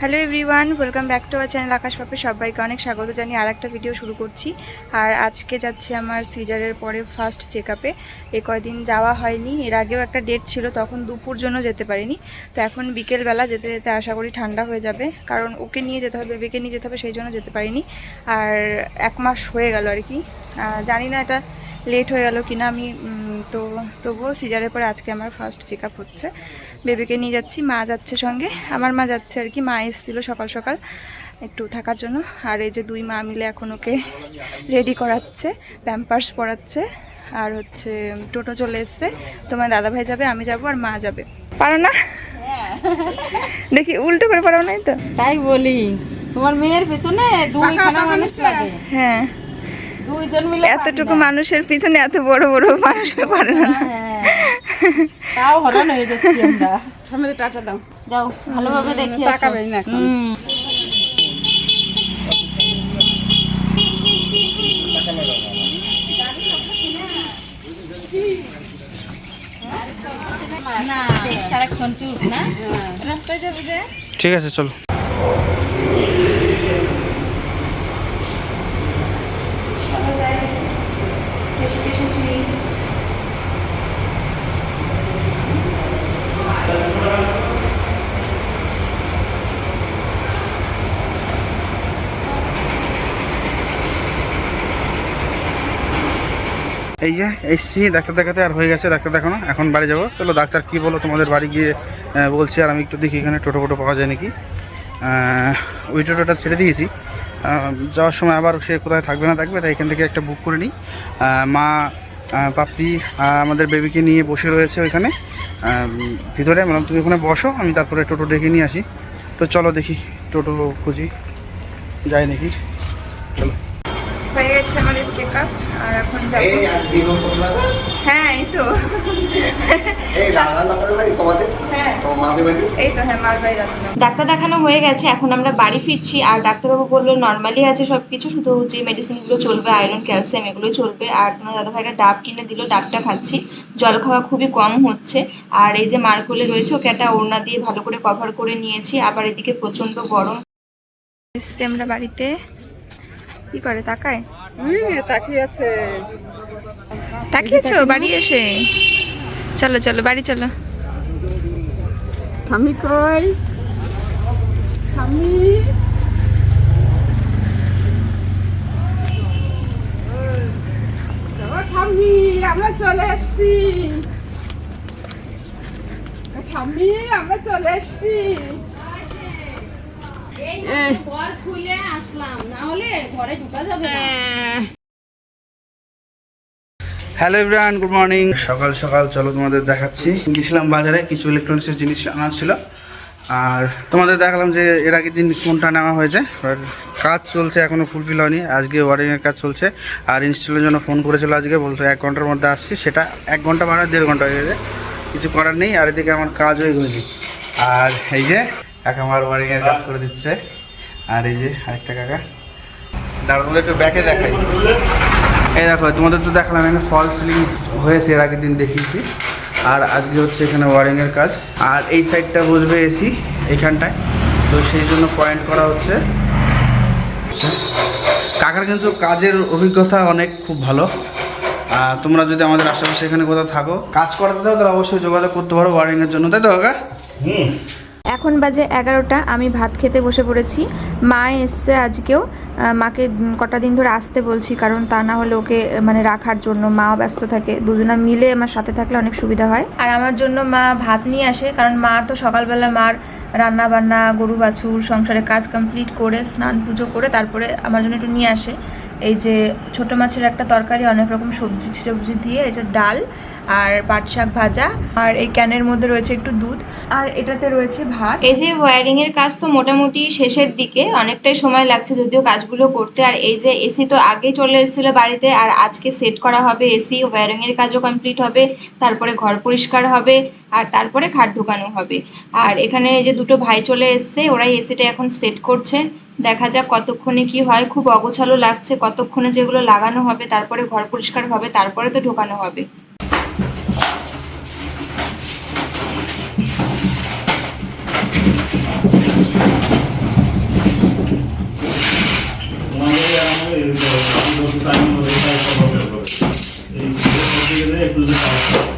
Hello everyone welcome back to our channel Akash পাপে সবাইকে অনেক স্বাগত জানিয়ে আর একটা ভিডিও শুরু করছি। আর আজকে যাচ্ছে আমার সিজারের পরে ফার্স্ট চেক আপে এ কয়দিন যাওয়া হয়নি, এর আগেও একটা ডেট ছিল, তখন দুপুর জন্য যেতে পারিনি। তো এখন বিকেলবেলা যেতে যেতে আশা করি ঠান্ডা হয়ে যাবে, কারণ ওকে নিয়ে যেতে হবে বেবিকে নিয়ে যেতে হবে, সেই জন্য যেতে পারিনি। আর এক মাস হয়ে গেল আর কি। জানি না এটা লেট হয়ে গেল কিনা আমি তো তবুও সিজারের পরে আজকে আমার ফার্স্ট চেক আপ হচ্ছে। বেবিকে নিয়ে যাচ্ছি মা যাচ্ছে সঙ্গে। আমার মা যাচ্ছে আর কি মা এসেছিল সকাল সকাল একটু থাকার জন্য। আর এই যে দুই মা মিলে এখন ওকে রেডি করাচ্ছে প্যাম্পার্স পরাচ্ছে। আর হচ্ছে টোটো চলে এসছে। তোমার দাদাভাই যাবে আমি যাব আর মা যাবে। পারো না? দেখি উল্টো করে পারো নাই তো? তাই বলি। তোমার মেয়ের পেছনে দুইখানা মানুষ লাগে। হ্যাঁ। দুইজন মিলে এতটুকু মানুষের পিছনে এত বড় বড় মানুষ পারে না হ্যাঁ। তাও হরণ হয়ে যাচ্ছি আমরা সামনে টাটা দাও যাও ভালোভাবে দেখি। তাকাবে না এখন। হুম। না সারাক্ষণ চুপ না রাস্তায় যাবে যে ঠিক আছে চলো এই যে এসছি ডাক্তার দেখাতে আর হয়ে গেছে, ডাক্তার দেখানো। এখন বাড়ি যাব। চলো, ডাক্তার কি বলো, তোমাদের বাড়ি গিয়ে বলছি, আর আমি একটু দেখি এখানে টোটো ফোটো পাওয়া যায় নাকি। ওই টোটোটা ছেড়ে দিয়েছি। যাওয়ার সময় আবার সে কোথায় থাকবে না থাকবে, তাই এখান থেকে একটা বুক করে নিই। মা পাপ্পি আমাদের বেবিকে নিয়ে বসে রয়েছে ওইখানে। ভিতরে মানে তুমি ওখানে বসো, আমি তারপরে টোটো ডেকে নিয়ে আসি। তো চলো দেখি, টোটো খুঁজি, যাই নাকি। চলো। হয়ে গেছে আমাদের চেক আপ এখন যাব। হ্যাঁ এই তো। হ্যাঁ। হ্যাঁ ডাক্তার দেখানো হয়ে গেছে এখন আমরা বাড়ি ফিরছি। আর ডাক্তারবাবু বলল নর্মালি আছে সব কিছু শুধু যে মেডিসিনগুলো চলবে আয়রন ক্যালসিয়াম এগুলোই চলবে। আর তোমার দাদা ভাইটা ডাব কিনে দিল ডাবটা খাচ্ছি। জল খাওয়া খুবই কম হচ্ছে। আর এই যে মার্কলে রয়েছে ওকে একটা ওড়না দিয়ে ভালো করে কভার করে নিয়েছি। আবার এদিকে প্রচণ্ড গরম। এসছি আমরা বাড়িতে। কি করে তাকায়? তাকিয়ে আছে। তাকিয়েছো? বাড়ি এসে? চলো চলো বাড়ি চলো। আমি কই? আমি ঠাম্মি আমরা চলে এসছি। ঠাম্মি আমরা চলে এসছি। খুলে আসলাম না হলে ঘরে ঢোকা যাবে না। Hello everyone good morning. সকাল সকাল চলো তোমাদের দেখাচ্ছি। গেছিলাম বাজারে কিছু ইলেকট্রনিক্সের জিনিস আনার ছিল। আর তোমাদের দেখালাম যে এর আগের দিন কোনটা নেওয়া হয়েছে। কাজ চলছে এখনও ফুলফিল হয়নি। আজকে ওয়ারিংয়ের কাজ চলছে। আর ইনস্টলের জন্য ফোন করেছিল আজকে বলতো এক ঘণ্টার মধ্যে আসছি। সেটা এক ঘণ্টা বাড়া দেড় ঘণ্টা হয়ে গেছে। কিছু করার নেই আর এদিকে আমার কাজ হয়ে গেছে। আর এই যে কাকা আমার ওয়ারিংয়ের কাজ করে দিচ্ছে। আর এই যে আরেকটা কাকা। দাঁড়া তোমাদের একটু ব্যাকে দেখাই। এই দেখো, তোমাদের তো দেখালাম, এখানে ফল সিলিং হয়েছে, এর আগের দিন দেখিয়েছি। আর আজকে হচ্ছে এখানে ওয়ারিংয়ের কাজ। আর এই সাইডটা বসবে এসি এইখানটায় তো সেই জন্য পয়েন্ট করা হচ্ছে। কাকার কিন্তু কাজের অভিজ্ঞতা অনেক খুব ভালো। আর তোমরা যদি আমাদের আশেপাশে এখানে কোথাও থাকো, কাজ করাতে থাকো তাহলে অবশ্যই যোগাযোগ করতে পারো ওয়ারিংয়ের জন্য। তাই তো কাকা? এখন বাজে এগারোটা, আমি ভাত খেতে বসে পড়েছি। মা এসছে আজকেও। মাকে কটা দিন ধরে আসতে বলছি, কারণ তা না হলে ওকে মানে রাখার জন্য মাও ব্যস্ত থাকে। দুজনা মিলে আমার সাথে থাকলে অনেক সুবিধা হয়। আর আমার জন্য মা ভাত নিয়ে আসে, কারণ মার তো সকালবেলা মার রান্না বান্না গরু বাছুর, সংসারে কাজ কমপ্লিট করে স্নান পুজো করে, তারপরে আমার জন্য একটু নিয়ে আসে। এই যে ছোট মাছের একটা তরকারি, অনেক রকম সবজি সবজি দিয়ে, এটা ডাল আর পাট শাক ভাজা আর এই ক্যানের মধ্যে রয়েছে একটু দুধ আর এটাতে রয়েছে ভাত। এই যে ওয়্যারিং এর কাজ তো মোটামুটি শেষের দিকে, অনেকটাই সময় লাগছে যদিও কাজগুলো করতে। আর এই যে এসি তো আগেই চলে এসেছিল বাড়িতে, আর আজকে সেট করা হবে এসি ওয়্যারিং এর কাজও কমপ্লিট হবে, তারপরে ঘর পরিষ্কার হবে, আর তারপরে খাট ঢোকানো হবে। আর এখানে এই যে দুটো ভাই চলে এসছে, ওরাই এসিটা এখন সেট করছে। দেখা যাক কতক্ষণে কি হয়। খুব অগোছালো লাগছে কতক্ষণে যেগুলো লাগানো হবে, তারপরে ঘর পরিষ্কার হবে, তারপরে তো ঢোকানো হবে টাইম মতো তাই সব হবে হবে এই ছেলে করতে গেলে একটু যদি কাজ করে।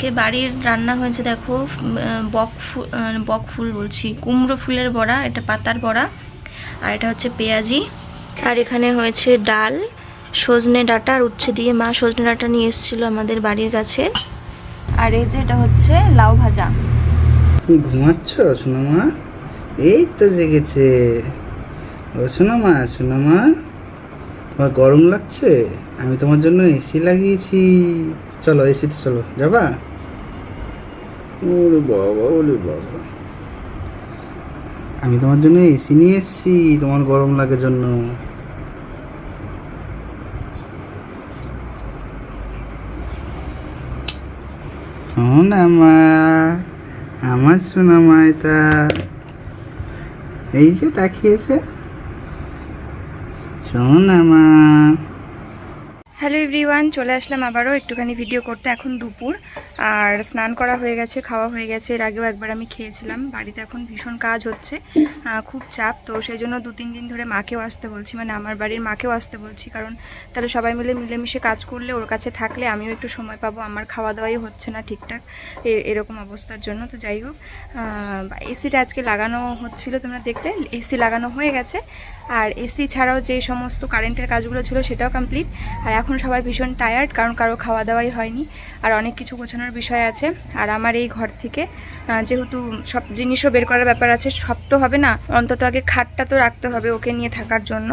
আজকে বাড়ির রান্না হয়েছে, দেখো বক ফুল বক ফুল বলছি, কুমড়ো ফুলের বড়া, এটা পাতার বড়া, আর এটা হচ্ছে পেঁয়াজি, আর এখানে হয়েছে ডাল, সজনে ডাঁটা, আর উচ্ছে দিয়ে মা সজনে ডাঁটা নিয়ে এসেছিল আমাদের বাড়ির কাছে, আর এই যে এটা হচ্ছে লাউ ভাজা। ঘুমাচ্ছ, সোনামা? এই তো জেগেছে। ও সোনামা সোনামা, তোমার গরম লাগছে? আমি তোমার জন্য এসি লাগিয়েছি। চলো, এসিতে চলো, যাবা? বাবা আমি তোমার জন্য এসি নিয়ে এসেছি, তোমার গরম লাগার জন্য। আমার সোনামা এটা এই যে তাকিয়েছে। সোনামা হ্যালো এভরিওয়ান চলে আসলাম আবারও একটুখানি ভিডিও করতে। এখন দুপুর, আর স্নান করা হয়ে গেছে, খাওয়া হয়ে গেছে। এর আগেও একবার আমি খেয়েছিলাম। বাড়িতে এখন ভীষণ কাজ হচ্ছে খুব চাপ। তো সেই জন্য দু, তিন দিন ধরে মাকেও আসতে বলছি মানে আমার বাড়ির মাকেও আসতে বলছি, কারণ তাহলে সবাই মিলে মিলেমিশে কাজ করলে, ওর কাছে থাকলে আমিও একটু সময় পাবো। আমার খাওয়া দাওয়াই হচ্ছে না ঠিকঠাক এরকম অবস্থার জন্য। তো যাই হোক এসিটা আজকে লাগানো হচ্ছিল, তোমরা দেখলে? এসি লাগানো হয়ে গেছে আর এসি ছাড়াও যে সমস্ত কারেন্টের কাজগুলো ছিল সেটাও কমপ্লিট আর এখন সবাই ভীষণ টায়ার্ড কারণ কারও খাওয়া দাওয়াই হয়নি। আর অনেক কিছু গোছানোর বিষয় আছে। আর আমার এই ঘর থেকে যেহেতু সব জিনিসও বের করার ব্যাপার আছে, সব তো হবে না। অন্তত আগে খাটটা তো রাখতে হবে ওকে নিয়ে থাকার জন্য।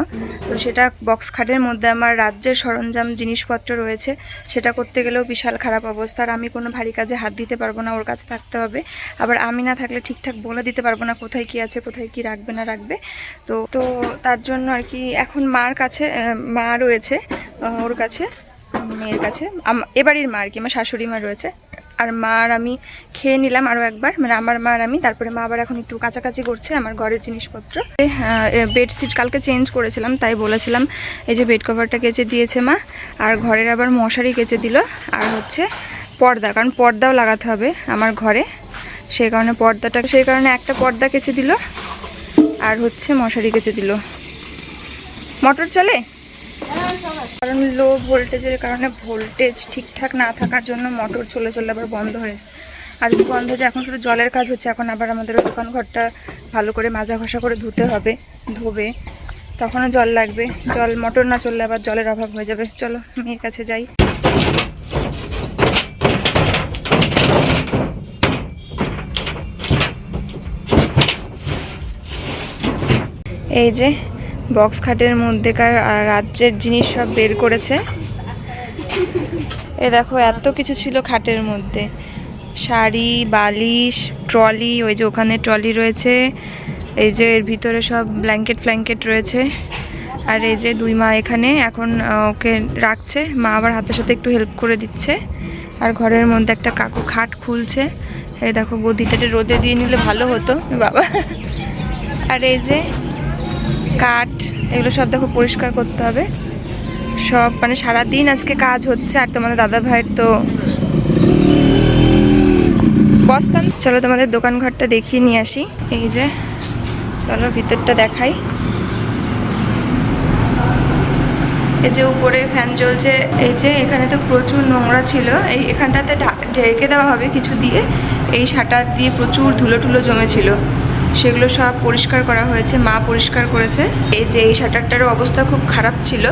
তো সেটা বক্স খাটের মধ্যে আমার রাজ্যের সরঞ্জাম জিনিসপত্র রয়েছে। সেটা করতে গেলেও বিশাল খারাপ অবস্থা। আর আমি কোনো ভারী কাজে হাত দিতে পারব না, ওর কাছে থাকতে হবে। আবার আমি না থাকলে ঠিকঠাক বলে দিতে পারব না কোথায় কি আছে, কোথায় কি রাখবে না রাখবে। তো তো তার জন্য আর কি এখন মার কাছে মা রয়েছে ওর কাছে, মেয়ের কাছে। এবাড়ির মা আর কি, আমার শাশুড়ি মা রয়েছে। আর মা আর আমি খেয়ে নিলাম আরও একবার। মানে আমার মা আর আমি, তারপরে মা আবার এখন একটু কাছাকাছি করছে আমার ঘরের জিনিসপত্র। বেডশিট কালকে চেঞ্জ করেছিলাম, তাই বলেছিলাম, এই যে বেড কভারটা কেচে দিয়েছে মা, আর ঘরের আবার মশারি কেচে দিল, আর হচ্ছে পর্দা, কারণ পর্দাও লাগাতে হবে আমার ঘরে। সেই কারণে পর্দাটা, সেই কারণে একটা পর্দা কেচে দিল আর হচ্ছে মশারি কেচে দিল। মোটর চলে? কারণ লো ভোল্টেজের কারণে ভোল্টেজ ঠিকঠাক না থাকার জন্য মোটর চলে চলে আবার বন্ধ হয়ে আর বন্ধ হয়ে যায়, এখন শুধু জলের কাজ হচ্ছে, এখন আবার আমাদের দোকান ঘরটা ভালো করে মাজা ঘষা করে ধুতে হবে, ধোবে, তখনও জল লাগবে। জল, মোটর না চললে আবার জলের অভাব হয়ে যাবে। চলো, মেয়ের কাছে যাই। এই যে বক্স খাটের মধ্যেকার রাজ্যের জিনিস সব বের করেছে। এ দেখো, এত কিছু ছিল খাটের মধ্যে। শাড়ি, বালিশ, ট্রলি, ওই যে ওখানে ট্রলি রয়েছে। এই যে এর ভিতরে সব ব্ল্যাঙ্কেট ফ্ল্যাঙ্কেট রয়েছে। আর এই যে দুই মা এখানে এখন ওকে রাখছে। মা আবার হাতের সাথে একটু হেল্প করে দিচ্ছে। আর ঘরের মধ্যে একটা কাকু খাট খুলছে। এই দেখো বদিটা রোদে দিয়ে নিলে ভালো হতো, বাবা। আর এই যে কাঠ, এগুলো সব দেখো পরিষ্কার করতে হবে। সব মানে সারাদিন আজকে কাজ হচ্ছে, আর তোমাদের দাদা ভাইয়ের তো বস্তান চলো তোমাদের দোকান ঘরটা দেখিয়ে নিয়ে আসি। এই যে, চলো ভিতরটা দেখাই। এই যে উপরে ফ্যান চলছে এই যে এখানে তো প্রচুর নোংরা ছিল। এই এখানটাতে ঢেকে দেওয়া হবে কিছু দিয়ে। এই সাটা দিয়ে প্রচুর ধুলো টুলো জমেছিল। সেগুলো সব পরিষ্কার করা হয়েছে মা পরিষ্কার করেছে। এই যে এই শাটারটারও অবস্থা খুব খারাপ ছিল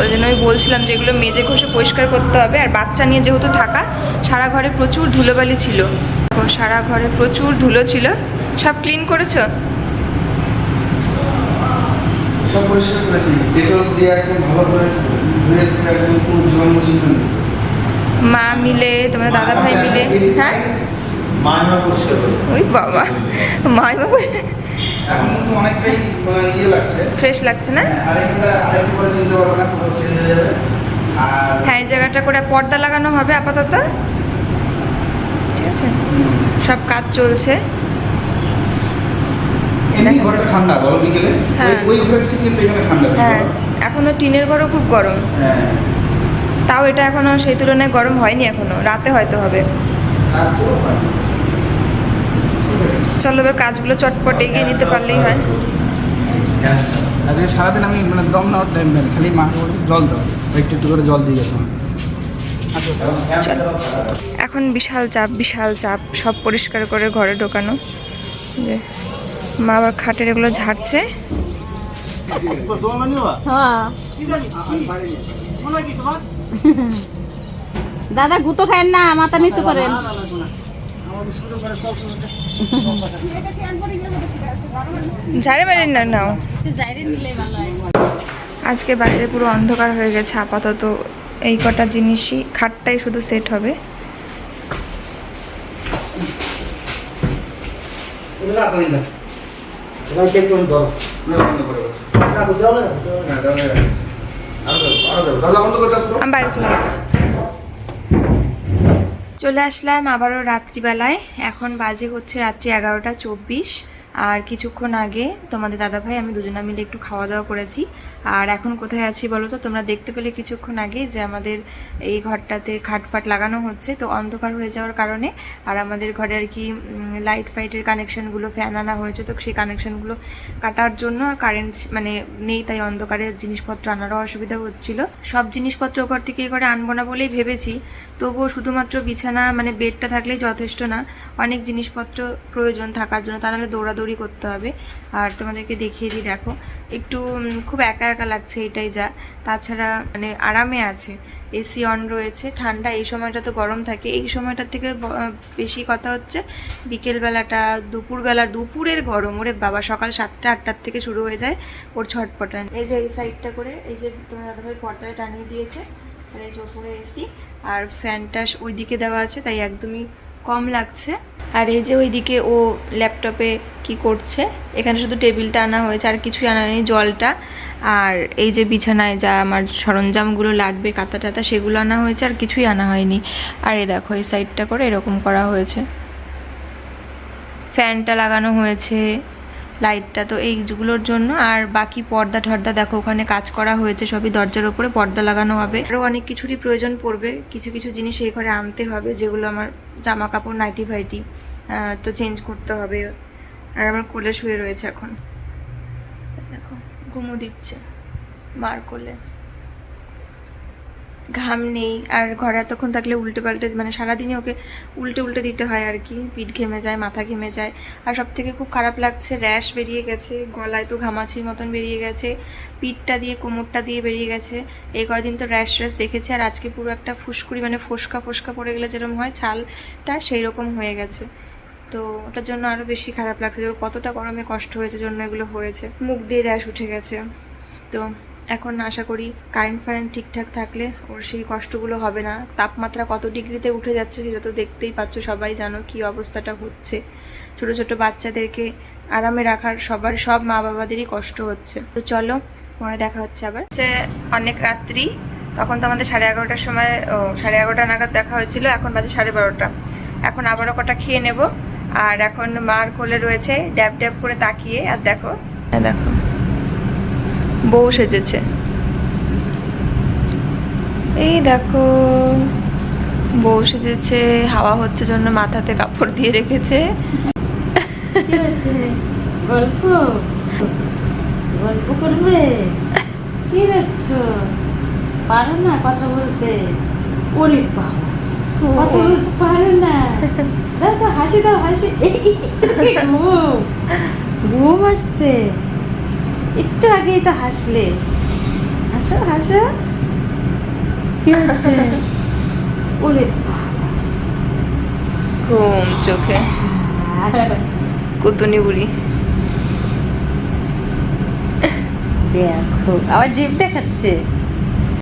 ওই জন্য আমি বলছিলাম যে এগুলো মেজে ঘষে পরিষ্কার করতে হবে। আর বাচ্চা নিয়ে যেহেতু থাকা সারা ঘরে প্রচুর ধুলোবালি ছিল। সারা ঘরে প্রচুর ধুলো ছিল। সব ক্লিন করেছ? সব পরিষ্কার করেছি। ডেটল দিয়ে একদম ভালো করে ধুয়ে ধুয়ে একদম কোনো জীবাণু চিহ্ন নেই মা মিলে তোমার দাদা ভাই মিলে। হ্যাঁ? ওই বাবা মাই বাবা এখন কিন্তু অনেকটাই মানে ইয়ে লাগছে। ফ্রেশ লাগছে না? আর এখানটা চিনতে পারবে না পুরো চেঞ্জ হয়ে যাবে। আর হ্যাঁ এই জায়গাটা করে পর্দা লাগানো হবে আপাতত। ঠিক আছে? সব কাজ চলছে। এমনি ঘরটা ঠান্ডা বলো বিকেলে? হ্যাঁ। ওই- ওই ঘরের থেকে কিন্তু এখানে ঠান্ডা হ্যাঁ এখন তো টিনের ঘরও খুব গরম। হ্যাঁ। তাও এটা এখনও সেই তুলনায় গরম হয়নি এখনও রাতে হয়তো হবে। চলো এবার কাজগুলো চটপট এগিয়ে নিতে পারলেই হয়। আজকে সারাদিন আমি মানে দম নেওয়ার টাইম নেই খালি মা জল দাও একটু একটু করে জল দিয়ে গেছে এখন বিশাল চাপ বিশাল চাপ সব পরিষ্কার করে ঘরে ঢোকানো। যে মা আবার খাটের এগুলো ঝাড়ছে। দাদা গুতো খায়েন না মাথা নিচু করেন। নাও। আজকে বাইরে পুরো অন্ধকার হয়ে গেছে, আপাতত এই কটা জিনিসই, খাটটাই শুধু সেট হবে। আমি বাইরে চলে যাচ্ছি। চলে আসলাম আবারও রাত্রিবেলায়। এখন বাজে হচ্ছে রাত্রি এগারোটা চব্বিশ। আর কিছুক্ষণ আগে তোমাদের দাদাভাই, আমি দুজনে মিলে একটু খাওয়া দাওয়া করেছি। আর এখন কোথায় আছি বলো তো? তোমরা দেখতে পেলে কিছুক্ষণ আগে যে আমাদের এই ঘরটাতে খাটফাট লাগানো হচ্ছে। তো অন্ধকার হয়ে যাওয়ার কারণে আর আমাদের ঘরে আর কি লাইট ফাইটের কানেকশনগুলো ফ্যান আনা হয়েছে। তো সেই কানেকশনগুলো কাটার জন্য কারেন্ট মানে নেই, তাই অন্ধকারের জিনিসপত্র আনারও অসুবিধা হচ্ছিল। সব জিনিসপত্র ঘর থেকে এ করে আনব না বলেই ভেবেছি। তবুও শুধুমাত্র বিছানা মানে বেডটা থাকলেই যথেষ্ট না। অনেক জিনিসপত্র প্রয়োজন থাকার জন্য, তা নাহলে দৌড়াদৌড়ি করতে হবে। আর তোমাদেরকে দেখিয়ে দিই, দেখো, একটু খুব একা একা লাগছে এটাই যা। তাছাড়া মানে আরামে আছে এসি অন রয়েছে, ঠান্ডা, এই সময়টা তো গরম থাকে। এই সময়টার থেকে বেশি কথা হচ্ছে, বিকেলবেলাটা, দুপুরবেলা, দুপুরের গরম। ওরে বাবা, সকাল সাতটা, আটটার থেকে শুরু হয়ে যায় ওর ছটপটান। এই যে এই সাইডটা করে, এই যে তোমার দাদাভাই পর্দায় টানিয়ে দিয়েছে, আর এই ওপরে এসি আর ফ্যানটা ওই দিকে দেওয়া আছে, তাই একদমই কম লাগছে। আর এই যে ওইদিকে ও ল্যাপটপে কি করছে, এখানে শুধু টেবিলটা আনা হয়েছে, আর কিছুই আনা হয়নি, জলটা। আর এই যে বিছানায় যা আমার সরঞ্জামগুলো লাগবে কাতা টাতা সেগুলো আনা হয়েছে, আর কিছুই আনা হয়নি। আর এ দেখো, এই সাইডটা করে এরকম করা হয়েছে। ফ্যানটা লাগানো হয়েছে। লাইটটা, তো এইগুলোর জন্য। আর বাকি পর্দা ঠর্দা দেখো ওখানে কাজ করা হয়েছে, সবই দরজার ওপরে পর্দা লাগানো হবে। আরও অনেক কিছুরই প্রয়োজন পড়বে, কিছু কিছু জিনিস এই ঘরে আনতে হবে, যেগুলো আমার জামা কাপড় নাইটি ফাইটি তো চেঞ্জ করতে হবে। আর আমার কোলে শুয়ে রয়েছে এখন। দেখো, ঘুমো দিচ্ছে, বার কোলে। ঘাম নেই, আর ঘরে এতক্ষণ থাকলে উল্টে পাল্টে মানে সারাদিনই ওকে উল্টে উল্টে দিতে হয় আর কি। পিঠ ঘেমে যায়, মাথা ঘেমে যায়। আর সব থেকে খুব খারাপ লাগছে, র্যাশ বেরিয়ে গেছে, গলায় তো ঘামাচির মতন বেরিয়ে গেছে, পিঠটা দিয়ে, কোমরটা দিয়ে বেরিয়ে গেছে। এই কয়দিন তো র্যাশ র্যাশ দেখেছি, আর আজকে পুরো একটা ফুসকুড়ি মানে ফোসকা ফোসকা পড়ে গেলে যেরকম হয়, ছালটা সেই রকম হয়ে গেছে। তো ওটার জন্য আরও বেশি খারাপ লাগছে কতটা গরমে কষ্ট হয়েছে জন্য এগুলো হয়েছে। মুখ দিয়ে র্যাশ উঠে গেছে। তো এখন আশা করি কারেন্ট ফারেন্ট ঠিকঠাক থাকলে ওর সেই কষ্টগুলো হবে না। তাপমাত্রা কত ডিগ্রিতে উঠে যাচ্ছে সেটা তো দেখতেই পাচ্ছ, সবাই জানো কি অবস্থাটা হচ্ছে। ছোট ছোট বাচ্চাদেরকে আরামে রাখার সবার সব মা বাবাদেরই কষ্ট হচ্ছে। তো চলো, পরে দেখা হচ্ছে আবার। সে অনেক রাত্রি, তখন তো আমাদের সাড়ে এগারোটার সময় সাড়ে এগারোটা নাগাদ দেখা হয়েছিল, এখন বাজে সাড়ে বারোটা। এখন আবারও কটা খেয়ে নেব, আর এখন মার কোলে রয়েছে, ড্যাব ড্যাব করে তাকিয়ে, আর দেখো। হ্যাঁ দেখো। বউ সেজেছে। এই দেখো বউ সেজেছে হাওয়া হচ্ছে জন্য মাথাতে কাপড় দিয়ে রেখেছে। কি গল্প? গল্প করবে? কি দেখছ? পারো না কথা বলতে? ওরে বাবা কথা বলতে পারো না। তো হাসি দাও হাসি। এই ঘুম। ঘুম আসছে। একটু আগেই তো হাসলে। হাসো হাসো। কি হচ্ছে? ওরে ঘুম চোখে। কুতুনি বুড়ি। দেখো আবার জিভ দেখাচ্ছে?